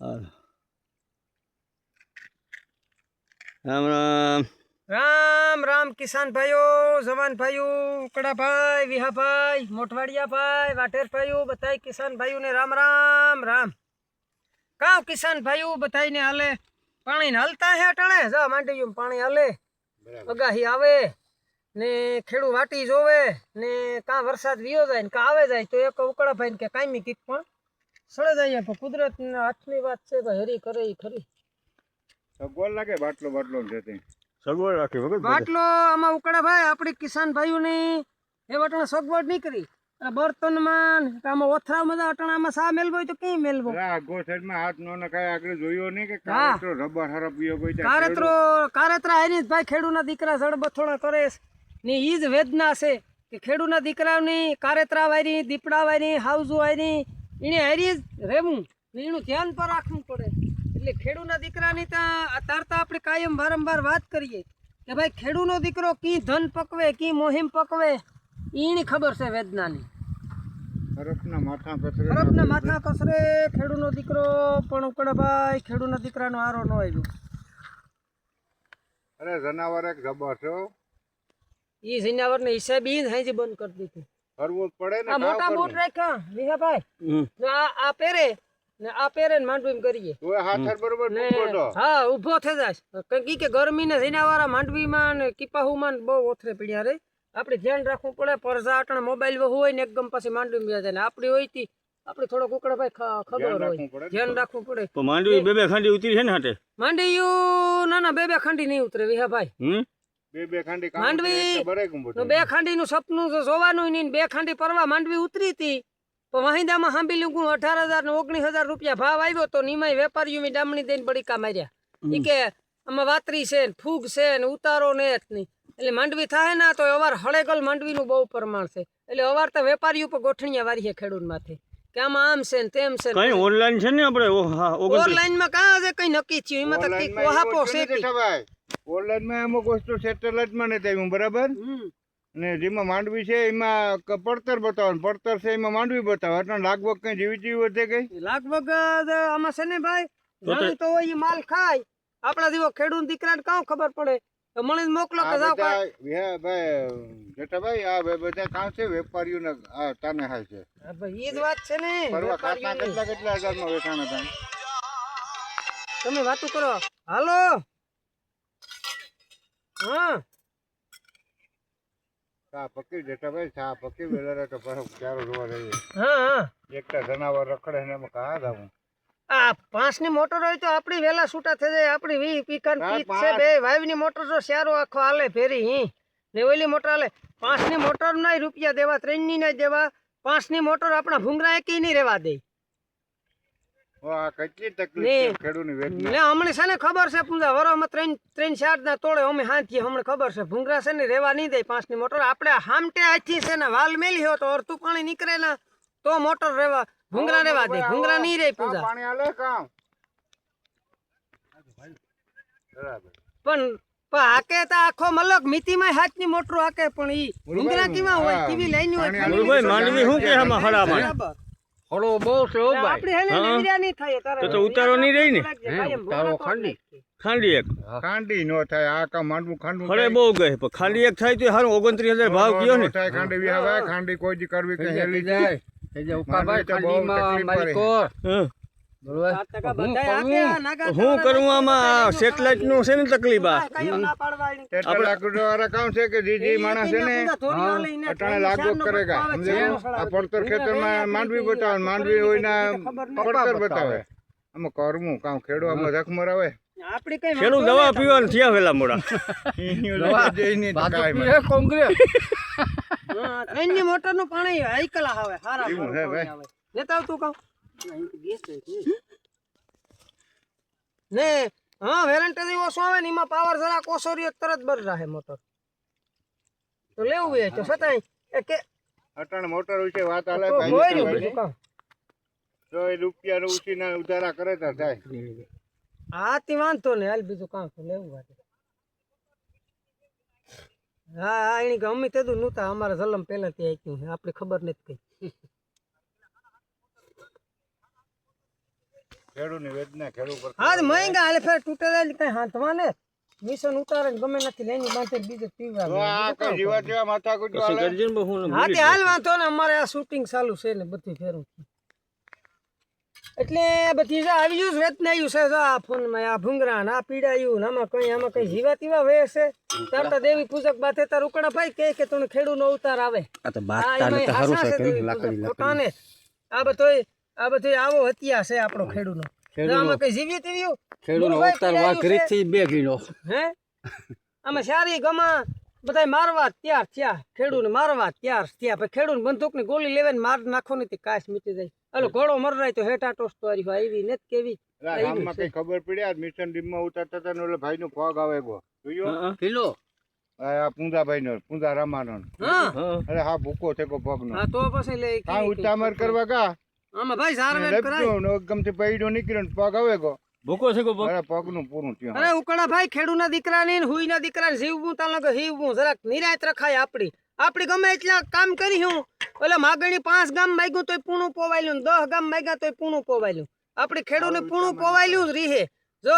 રામ રામ. રામ રામ કિસાન ભાઈઓ જવાન ભાઈઓ ઉકડાભાઈ વિહાભાઈ વાટેર ભાઈઓ બધાય કિસાન ભાઈઓને રામ રામ રામ. કાવ કિસાન ભાઈઓ બધાયને હાલે. પાણી હાલતા હે અટણે? જા માંડ્યું પાણી હાલે. અગાહી આવે ને ખેડૂ વાટી જોવે ને કાં વરસાદ વિયો જાય ને કાં આવે જાય તો એક ઉકળાભાઈ ને કે કાયમી કીક પણ સળે જાય પણ કુદરતના હાથની વાત છે તો હેરી કરે એ ખરી. સગવડ લાગે બાટલો બાટલો ને તે. સગવડ રાખી વગર બાટલો આમાં ઉકળા ભાઈ આપણી કિસાન ભાઈઓની એ વટણ સગવડ નહીં કરી બર્તનમાં આમાં ઓથરામાં બધા અટાણામાં સા મેલવો હોય તો કઈ મેલવો? આગો સાઈડમાં હાથ નો નખાય આગળ જોયો નહીં કે. કારેતરો રબર હરપ્યો કોઈ કારેતરો કારેતરા આવીને ભાઈ ખેડૂના દીકરા જડબથોડા કરે ને ઈ જ વેદના છે કે ખેડૂના દીકરાની કારેતરા વાયરી દીપડા વાયરી હાઉઝો વાયરી એને હારી જ રહેવું એનું ધ્યાન પર રાખવું પડે. એટલે ખેડૂના દીકરાની ત્યાં તારતા આપણે કાયમ વારંવાર વાત કરીએ કે ભાઈ ખેડૂનો દીકરો કી ધન પકવે કી મોહિમ પકવે એની ખબર છે વેદનાની. હરફના માથા કચરે બરફના માથા કસરે ખેડૂનો દીકરો પણ ઉકળાભાઈ ખેડૂના દીકરાનો આરો ન આવ્યો. અરે જનાવર એક જબર છે એ જનાવરને હિસાબ ઈ જ હાંજી બંધ કરી દીધું. ફરવું પડે ને આ મોટા બૂટ રાખ્યા વિહાભાઈ હમ. ને આ આ પહેરે ને આ પહેરે ને માંડવી કરીએ. તો હાથર બરોબર તો હા ઊભો થઈ જાય કંઈક કે ગરમી ને જીનાવાળા માંડવી માં ને કિપાહુ માં બહુ ઓથરે પડ્યા રે. આપણે ધ્યાન રાખવું પડે પરજા અટણ મોબાઈલ વહુ હોય ને એકદમ પછી માંડવી વ્યા જાય ને. આપણી હોય તી આપણે થોડો કુકડાભાઈ ભાઈ ખબર હોય. રાખવું પડે ને. ધ્યાન રાખવું પડે. તો માંડવી બે બે ખાંડી ઉતરી છે ને હાટે માંડવીયું ના ના બે બે ખાંડી નહીં ઉતરે વિહાભાઈ હમ? બે બે ખાંડી માંડવી! કરે એટલે બરે ગુંબો તો બે ખાંડીનું સપનું જોવાનું નહીં બે ખાંડી પરવા માંડવી ઉતરી હતી. તો વાહિંદામાં સાંભળી લીધું અઢાર હજાર ને ઓગણીસ હજાર રૂપિયા ભાવ આવ્યો તો નિમાય વેપારીઓ મેં ડામણી દઈને બળીકા માર્યા. ઈ કે આમાં વાતરી છે ને ફૂગ છે ને ઉતારો ને જ નહીં. એટલે માંડવી થાય ને તો અવાર હળેગલ માંડવીનું બહુ પ્રમાણ છે. એટલે અવાર તો વેપારી ઉપર ગોઠણિયા વારી છે ખેડૂત માથે. કે આમાં આમ છે ને તેમ છે કઈ ઓનલાઈન છે ને આપણે? ઓનલાઈનમાં કાં છે કઈ નક્કી થયું? એમાં તો કંઈક વહાપો છે. ઓનલાઈનમાં અમુક વસ્તુ સેટેલાઇટમાં નથી આવ્યું બરાબર? અને ને જેમાં માંડવી છે એમાં પડતર બતાવે પડતર છે એમાં માંડવી બતાવે. એટલે લગભગ કઈ જીવી જીવી વધે કઈ? લગભગ આમાં છે ને ભાઈ તો તે- તો હોય ઈ માલ ખાય. આપણા જેવો ખેડૂત દીકરાને કાં ખબર પડે? તો મળી મોકલો કે જાવ ભાઈ ભાઈ જેઠાભાઈ આ ભાઈ બધા કામ છે વેપારીઓને આ તાને હાય છે? ભાઈ એ જ વાત છે ને ફરવા ખાતા કેટલા કેટલા હજારમાં વેચાણ થાય? તમે વાતો કરો. હાલો. હા. ચા પકી જેઠાભાઈ ચા પકી વેલા તો ફરક ચારો જોવા જઈએ. હા હા. એકતા જનાવર રખડે ને એમાં કાં જવું? આ પાંચની મોટર હોય તો આપણી વેલા છૂટા થઈ જાય આપણી વી પીકન પીક છે બે. વાઈવની મોટર સારો આખો હાલે ફેરી હી. ને ઓલી મોટર હાલે. પાંચની મોટર ના રૂપિયા દેવા ત્રણની ના દેવા. પાંચની મોટર આપણા ભૂંગરા એકી નહીં રેવા દે. કેટલી તકલીફ હમણે છે ને ખબર છે વરોમાં ત્રણ ત્રણ ચાર ના તોડે અમે હાથી હમણે ખબર છે. ભૂંગરા છે ને રેવા નહીં દે પાંચની મોટર. આપણે હામટે આથી છે ને વાલ મેલી હો તો અડધું પાણી નીકળે ને તો મોટર રેવા ભૂંગરા રેવા દે. ભૂંગરા નહીં રે પૂજા. પાણી હાલે કામ? પણ પણ હાકે તો આખો મલક મિતિમાં હાથની મોટર હાકે પણ ઈ ભૂંગરા કેવા હોય. કેવી લાઈન હોય પાણી ખાલી ભાઈ માંડવી શું કે આમાં હળામાં બરાબર. હળો બહુ છે ઓ ભાઈ આપણે હેને. લેવડિયા નહીં થાય તારે. તો ઉતારો નહીં રહી ને? ઉતારો ખાંડી. ખાંડી એક ખાંડી નો થાય આ કા માંડવું ખાંડવું ફળે બહુ ગઈ પણ ખાંડી એક થાય તો હાર ઓગણત્રીસ હજાર ભાવ કયો ને થાય ખાંડી વિહાવા ખાંડી કોઈ જ કરવી કઈ હેલી જાય એ જે ઉકા ભાઈ ખાંડી માં પડે. માલિકો હં. કરું? આ નાગા શું કરવું આમાં? સેટેલાઇટનું છે ને તકલીફ આ? કાંઈ ના પાડવાની. કેટલા લાખ રૂપિયા વાળા કામ છે કે જે જે માણસ છે ને અટાણે લાગવગ કરેગા આ પડતર ખેતરમાં માંડવી બતાવે માંડવી હોય ના પડતર બતાવે. આમાં કરવું કામ ખેડો આમાં જખ મરાવે. ખેડૂત દવા પીવાનું થયા વેલા મોડા. કોંગ્રેસ. ટ્રેનની મોટરનું પાણી હાઈકલા આવે હારા આવ. તું કહું ને હા વેરંટી ઓછો આવે ને એમાં પાવર જરાક ઓછો રહ્યો તો તરત બર રહે મોટર તો લેવું એ તો છતાંય એ કે અટાણે મોટર વિશે વાત હાલે તો ભાઈ હોય ને ભાઈ. બીજું કામ તો એ રૂપિયા ઉછીના ઉધારા કરે તો થાય હા તે વાંધો ને હાલ બીજું કામ તો લેવું વાત હા હા એની કે અમે તેદું નહોતા અમારા જલમ પહેલાથી આપ્યું છે આપણે ખબર નથી કઈ ખેડૂતની વેદના ખેડૂ પર આજ મહેંગા હાલે ફેર તૂટેલા જ કઈ હાથમાં ને. મિશન ઉતારે ગમે નથી લઈને બાંધે બીજે પીવા તો આ કઈ જીવા જીવા માથાકૂટ પછી વાળા ગરજન બહુ ને હા તે હાલ વાંધો ને અમારે આ શૂટિંગ ચાલુ છે ને બધી ફેરું એટલે બધી જો આવી ગયું વેતનાયું છે જો આ ફોનમાં આ ભૂંગરા ને આ પીડાયું ને આમાં કઈ આમાં કઈ જીવા તીવા વે છે? તાર તો દેવી પૂજક બાથે તાર ઉકડા ભાઈ કે કે તું ખેડૂ નો ઉતાર આવે. આ તો બાત તાને તો હારું છે છે લાકડી લાકડી. આ બધોય આ બધું આવો હત્યા છે આપણો ખેડૂતનો ખેડૂતનો. આમાં કઈ જીવી તીવ્યું? ખેડૂતનો અવતાર વાઘરી થી બે કિલો હે? આમાં સારી ગમા બધા મારવા તૈયાર થયા. ખેડૂને મારવા તૈયાર થયા. પછી ખેડૂને બંદૂકની ગોળી લેવે ને માર નાખો ને કાશ મીટી જાય અલો ઘોડો મરરાય તો હેઠા ટોસ તો આવી આવી ને કેવી. ગામમાં કઈ ખબર પડ્યા મિશન ડીમ ડીમમાં ઉતારતા હતા ને ઓલા ભાઈ નો પગ આવે ગો જોયો? કિલો આ પૂંજાભાઈ નો પૂંજા રામાનો. હા. હા. અરે હા ભૂકો થેકો પગ નો હા તો પછી લે કાં ઉતામર કરવા કા આમાં ભાઈ સારવાર કરાય. નો ને ગમથી પૈડો નીકળ્યો ને પગ આવે કો ભૂકો છે કો પગ? અરે પગનું પૂરું થયું. અરે ઉકડા ભાઈ ખેડૂના દીકરાની ને હુઈના દીકરાને જીવવું તાલો કે હીવવું જરાક નિરાયત રખાય આપડી આપડી ગમે એટલા કામ કરી હું. ઓલે માગણી પાંચ ગામ માગ્યું તોય પૂણું પોવાયેલું દસ ગામ માગ્યા તોય પૂણું પોવાયેલું. આપડી ખેડૂને પૂણું પોવાયેલું જ રીહે. જો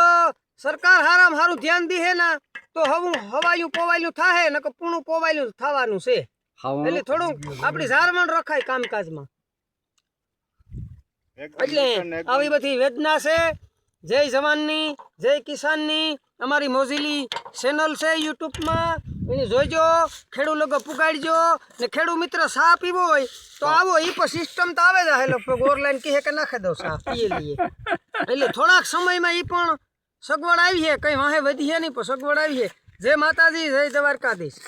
સરકાર હારામ હારું ધ્યાન દીહે ના તો હવું હવાયું પોવાયેલું થાહે નકર પૂણું પોવાયેલું જ થવાનું છે. એટલે થોડું આપડી સારમણ રખાય કામકાજમાં. એટલે આવી બધી વેદના છે. જય જવાનની જય કિસાનની. અમારી મોજીલી ચેનલ છે યુટ્યુબમાં. એને જોઈજો ખેડૂત લોકો પુગાડજો ને ખેડૂત મિત્ર સા પીવો હોય તો આવો એ પણ સિસ્ટમ તો આવે જ. હેલો ઓરલાઈન કહે કે નાખે દો સા પીએ લઈએ. એટલે થોડાક સમયમાં એ પણ સગવડ આવી છે. કંઈ વાહે વધી છે નહીં પણ સગવડ આવી છે. જય માતાજી જય દ્વારકાધીશ.